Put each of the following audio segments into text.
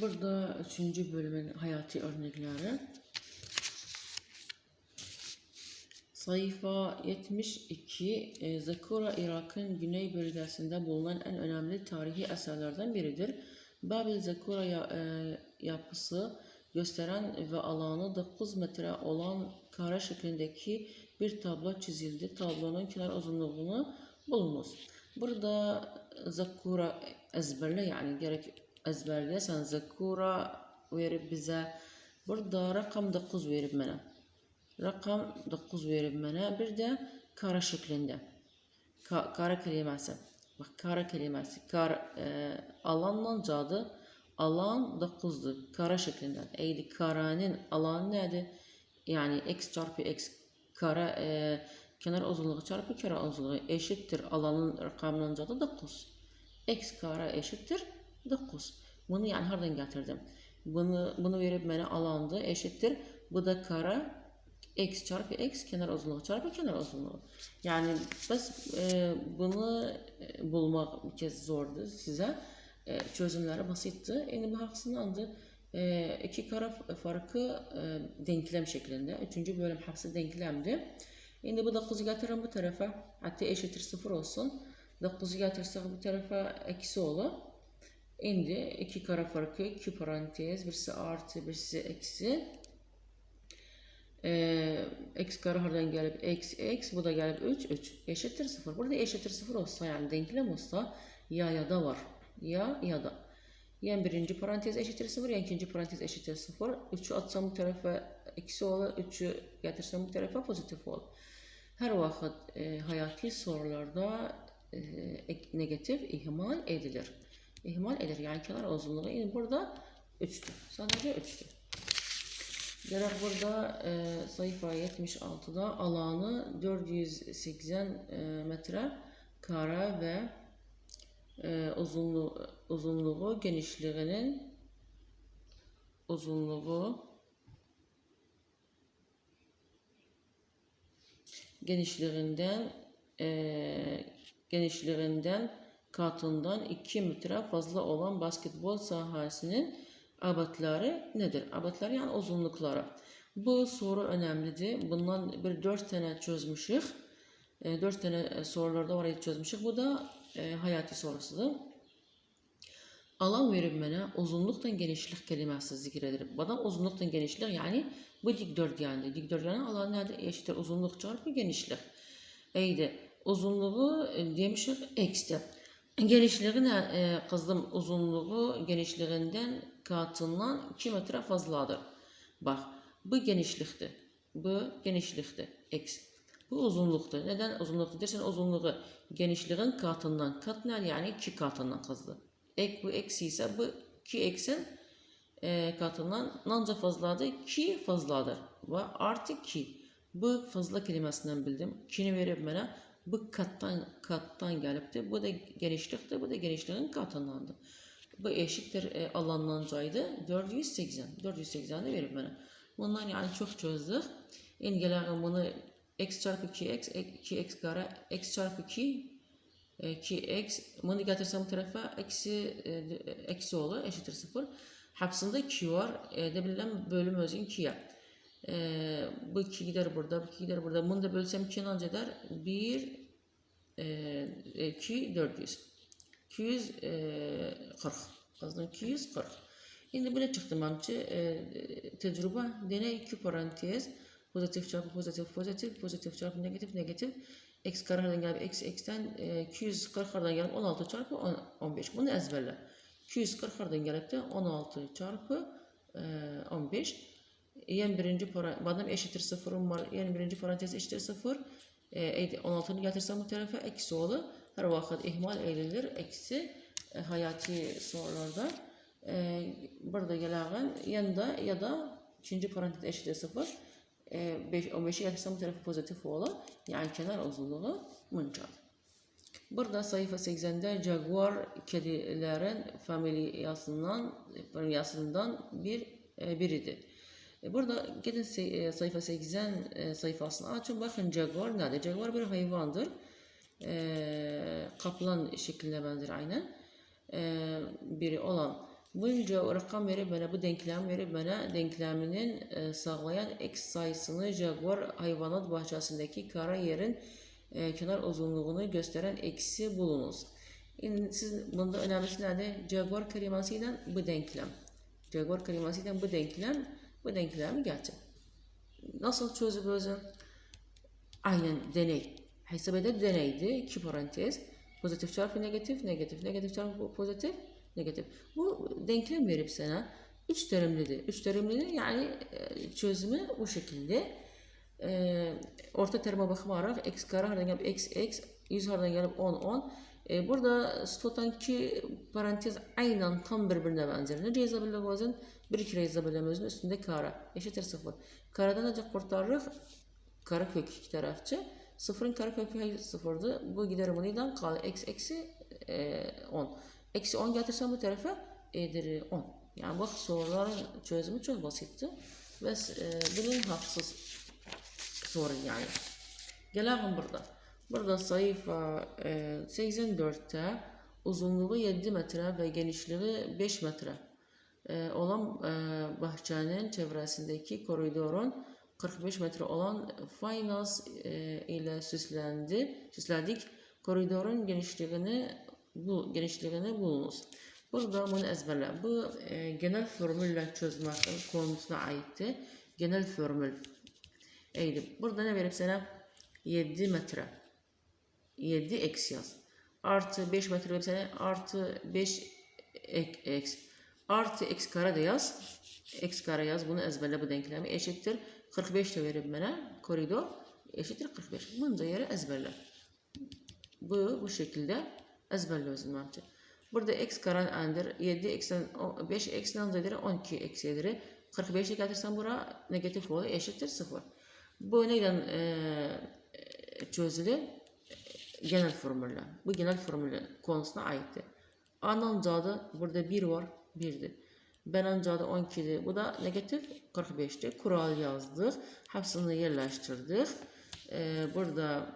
Burada üçüncü bölümün hayati örnekleri. Sayfa 72 e, Zakura Irak'ın güney bölgesinde bulunan en önemli tarihi eserlerden biridir. Babil Zakura e, yapısı gösteren ve alanı 9 metre olan kare şeklindeki bir tablo çizildi. Tablonun kenar uzunluğunu bulunuz. Burada Zakura ezberle yani gerek ezberlesen Zakura verip bize burada rakam 9 verip bana. Rakam 9 verip bana bir de kare şeklinde. Ka kare kelimesi. Bak kare kelimesi. Kare, e, alanla cadı. Alan 9'du. Kare şeklinde. Eydi karenin alanı nedir? Yani x çarpı x kare e, kenar uzunluğu çarpı kenar uzunluğu eşittir. Alanın rakamının cadı 9. x kare eşittir 9. Bunu yani hardan getirdim? Bunu bunu verip bana alandı eşittir. Bu da kare x çarpı x kenar uzunluğu çarpı kenar uzunluğu. Yani biz e, bunu e, bulmak bir kez zordu size. E, çözümleri basitti. Yani bu haksındandı. E, iki kare farkı e, denklem şeklinde. Üçüncü bölüm hepsi denklemdi. Şimdi bu 9'u getirin bu tarafa. Hatta eşittir 0 olsun. 9'u getirsek bu tarafa eksi olur. Şimdi iki kare farkı, iki parantez, birisi artı, birisi eksi. Ee, x kare hardan gelip x x bu da gelip 3 3 eşittir 0. Burada eşittir 0 olsa yani denklem olsa ya ya da var. Ya ya da. Yani birinci parantez eşittir 0, yani ikinci parantez eşittir 0. 3'ü atsam bu tarafa eksi olur, 3'ü getirsem bu tarafa pozitif olur. Her vakit e, hayati sorularda e, negatif ihmal edilir. İhmal edilir. Yani kenar uzunluğu yani burada 3'tü. Sadece 3'tü. Gerek burada e, sayfa 76'da alanı 480 e, metre kare ve e, uzunluğu, uzunluğu genişliğinin uzunluğu genişliğinden e, genişliğinden katından 2 metre fazla olan basketbol sahasının abatları nedir? Abatları yani uzunlukları. Bu soru önemlidir. Bundan bir 4 tane çözmüşük. 4 tane e, sorularda orayı çözmüşük. Bu da e, hayati sorusudur. Alan verilmene uzunluktan genişlik kelimesi zikredilir. Bana uzunluktan genişlik yani bu dikdörtgendi. Dikdörtgenin alanı nedir? Eşittir uzunluk çarpı genişlik. Eydi. Uzunluğu e, demişik x'ti. Genişliği ne e, kızım uzunluğu genişliğinden katından 2 metre fazladır. Bak bu genişlikti. Bu genişlikti. X. Bu uzunluktu. Neden uzunluktu dersen uzunluğu genişliğin katından. Kat ne yani 2 katından kızdı. Ek bu eksi ise bu 2 eksin e, katından nanca fazladır. 2 fazladır. Ve artı 2. Bu fazla kelimesinden bildim. 2'ni verip bana bu kattan kattan gelipti. Bu da genişlikti. Bu da genişliğin katındandı. Bu eşittir e, alanlancaydı. 480. 480'i verip bana. Bundan yani çok çözdük. İngilizce bunu x çarpı 2x, 2x kare, x çarpı 2 2x bunu getirsem bu tarafa eksi e, eksi olur eşittir 0. Hepsinde 2 var. E, de bilmem bölüm özün 2'ye. E, bu 2 gider burada, bu 2 gider burada. Bunu da bölsem 2 anca eder. 1 e, 2 400. 240. Kazdım 240. Şimdi bu ne çıktı mamçı? E, tecrübe deney 2 parantez. Pozitif çarpı pozitif pozitif pozitif çarpı negatif negatif. X karelerden gelip eksi x'ten e, 240 kardan gelip 16 çarpı 10, 15. Bunu ezberle. 240 kardan gelip de 16 çarpı e, 15. Yani birinci parantez, madem eşittir sıfırım var, yani birinci parantez eşittir sıfır. E, 16'nı getirsem bu tarafa eksi olur. Her vakit ihmal edilir. Eksi e, hayati sorularda. E, burada gelen yanında ya da ikinci parantez eşittir sıfır. E, 5, 15'i getirsem bu tarafa pozitif olur. Yani kenar uzunluğu mıncal. Burada sayfa 80'de Jaguar kedilerin familyasından, familyasından bir e, biridir. E, Burada gidin e, sayfa 80 e, sayfasını açın. Bakın Jaguar nedir? Jaguar bir hayvandır. E, kaplan şekline benzer aynen. E, biri olan Bunca rakam verip bana bu denklem verip bana denkleminin e, sağlayan x sayısını Jaguar hayvanat bahçesindeki kara yerin e, kenar uzunluğunu gösteren eksi bulunuz. İn- Siz bunda önemlisi nerede? Jaguar kelimesiyle bu denklem. Jaguar kelimesiyle bu denklem bu denklemi gerçek. Nasıl çözüyoruz? Aynen deney. Hesap Hesabede deneydi. İki parantez. Pozitif çarpı negatif, negatif, negatif çarpı pozitif, negatif. Bu denklem verip sana üç terimlidir. Üç terimlidir yani e, çözümü bu şekilde. E, orta terime bakmayarak x kare haradan gelip x x, 100 haradan gelip 10 10. E, burada tutan ki parantez aynen tam birbirine benzer. Ne cezabirlik vazın? 1 kira hesab eləmizmi üstündə kara eşittir 0. Karadan necə qurtarırıq? Kara kökü iki tərəfçi. 0'ın kara kökü 0'dı. Bu gider bu neyden kaldı? Eksi eksi e, 10. Eksi 10 getirsen bu tarafa edir 10. Yani bak soruların çözümü çok basitti. Ve e, bunun haksız soru yani. Gelelim burada. Burada sayfa e, 84'te uzunluğu 7 metre ve genişliği 5 metre olan e, bahçenin çevresindeki koridorun 45 metre olan fayans e, ile süslendi, süslendik. Koridorun genişliğini bu genişliğini bulunuz. Burada bunu ezberle. Bu e, genel formülle çözmek konusuna aitti. Genel formül. Eydi. Burada ne verip sana? 7 metre. 7 eksi yaz. Artı 5 metre verip sana artı 5 ek, eks. Artı x kare de yaz. X kare yaz. Bunu ezberle bu denklemi. Eşittir. 45 de verip bana koridor eşittir 45. Bunca yere ezberle. Bu bu şekilde ezberle özüm için. Burada x kare endir 7 eksen 5 eksen zedir 12 eksidir. 45'i getirsen bura negatif olur eşittir 0. Bu neyden e, çözülür? Genel formülle. Bu genel formülle konusuna aittir. A'nın cadı burada 1 var 1'dir. B'nin cadı 12'dir. Bu da negatif 45'tir. Kural yazdık. Hepsini yerleştirdik. E, burada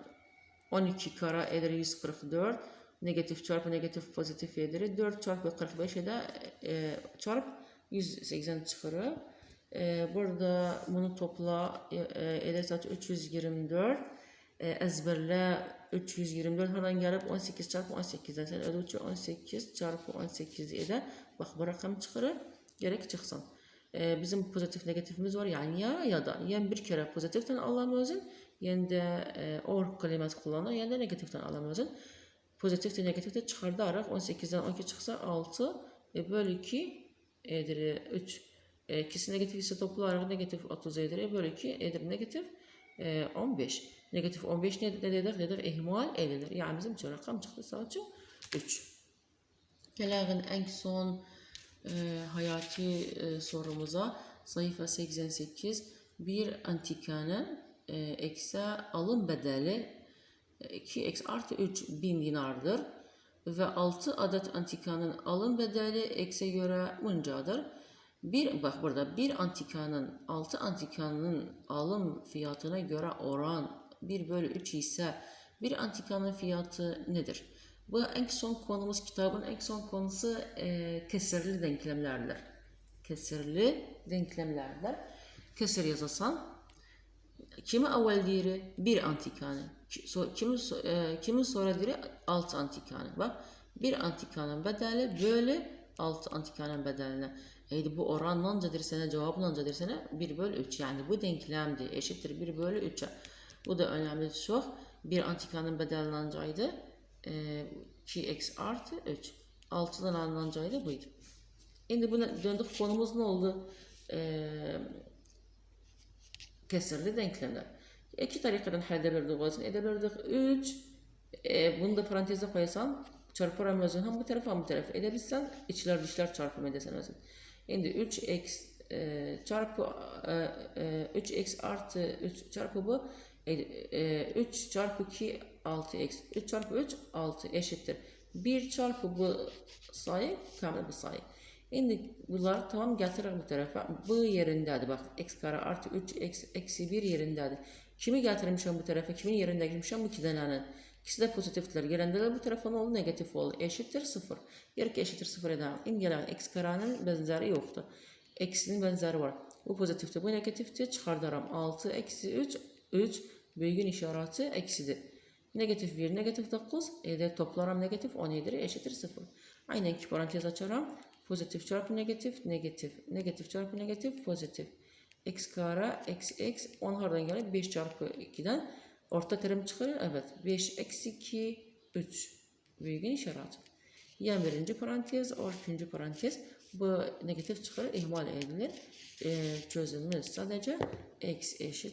12 kara eder 144. Negatif çarpı negatif pozitif eder. 4 çarpı 45 eder. E, çarp 180 çıkarır. E, burada bunu topla e, eder sadece 324. E, ezberle 324 hardan gelip 18 çarpı 18'den sen ödüçü 18 çarpı 18 eder. Bak bu rakam çıkarır. Gerek çıksın. E, bizim pozitif negatifimiz var yani ya ya da yani bir kere pozitiften özün yani de e, or kelimet kullanır yani de negatiften özün. Pozitif de negatif de çıkardarak 18'den 12 çıksa 6 e, bölü 2 edir 3. E, ikisi negatif ise toplayarak negatif 30 edir. E, bölü 2 edir negatif e, 15. Negatif 15 ne, ne dedik? Dedik ihmal edilir. Yani bizim için rakam çıktı sadece 3. Gelelim en son e, hayati e, sorumuza. Sayfa 88. Bir antikanın e, ekse alım bedeli 2x artı 3 bin dinardır. Ve 6 adet antikanın alım bedeli ekse göre buncadır. Bir, bak burada bir antikanın 6 antikanın alım fiyatına göre oran 1 bölü 3 ise bir antikanın fiyatı nedir? Bu en son konumuz kitabın en son konusu e, kesirli denklemlerdir. Kesirli denklemlerdir. Kesir yazasan kimi evvel diri bir antikanı, kimi, e, kimi sonra diri altı antikanı. Bak bir antikanın bedeli bölü altı antikanın bedeline. Eydi bu oran nancadır sana cevabı nancadır sana 1 bölü 3 yani bu denklemdi eşittir 1 bölü 3'e. Bu da önemli çok. Bir antikanın bedeli nancaydı. E, 2x artı 3. 6'dan alınacağı buydu. Şimdi buna döndük konumuz ne oldu? E, kesirli denklemler. İki tarikadan hal edebilirdik olsun. Edebilirdik 3. E, bunu da paranteze koyarsan çarpar özün hem bu tarafa hem bu tarafa edebilsen içler dışlar çarpımı edesen özün. Şimdi 3x e, çarpı e, e, 3x artı 3 çarpı bu e, e, 3 çarpı 2 6x 3 çarpı 3 6 eşittir. 1 çarpı bu sayı kamil bir sayı. Şimdi bunlar tamam getirir bu tarafa. Bu yerindədir. Bak x kare artı 3 x eksi 1 yerindədir. Kimi gətirmişəm bu tarafa? Kimin yerində girmişəm? Bu iki dənənin. İkisi de pozitifler. Gelendeler bu tarafa ne oldu? Negatif oldu. Eşittir 0. Yer ki eşittir 0 edelim. İngelen x karanın benzeri yoktu. Eksinin benzeri var. Bu pozitifti. Bu negatifti. Çıkardarım. 6 eksi 3. 3 büyüğün işareti eksidir. Negatif 1, negatif 9. Ede toplaram negatif 17 eşittir 0. Aynen iki parantez açarım. Pozitif çarpı negatif, negatif. Negatif çarpı negatif, pozitif. X kare, eksi x. 10 hardan gelir? 5 çarpı 2'den. Orta terim çıkarır. Evet. 5 eksi 2, 3. Büyüğün işareti. Yani birinci parantez, o ikinci parantez. Bu negatif çıkarır, ihmal edilir. Ee, çözümümüz sadece x eşit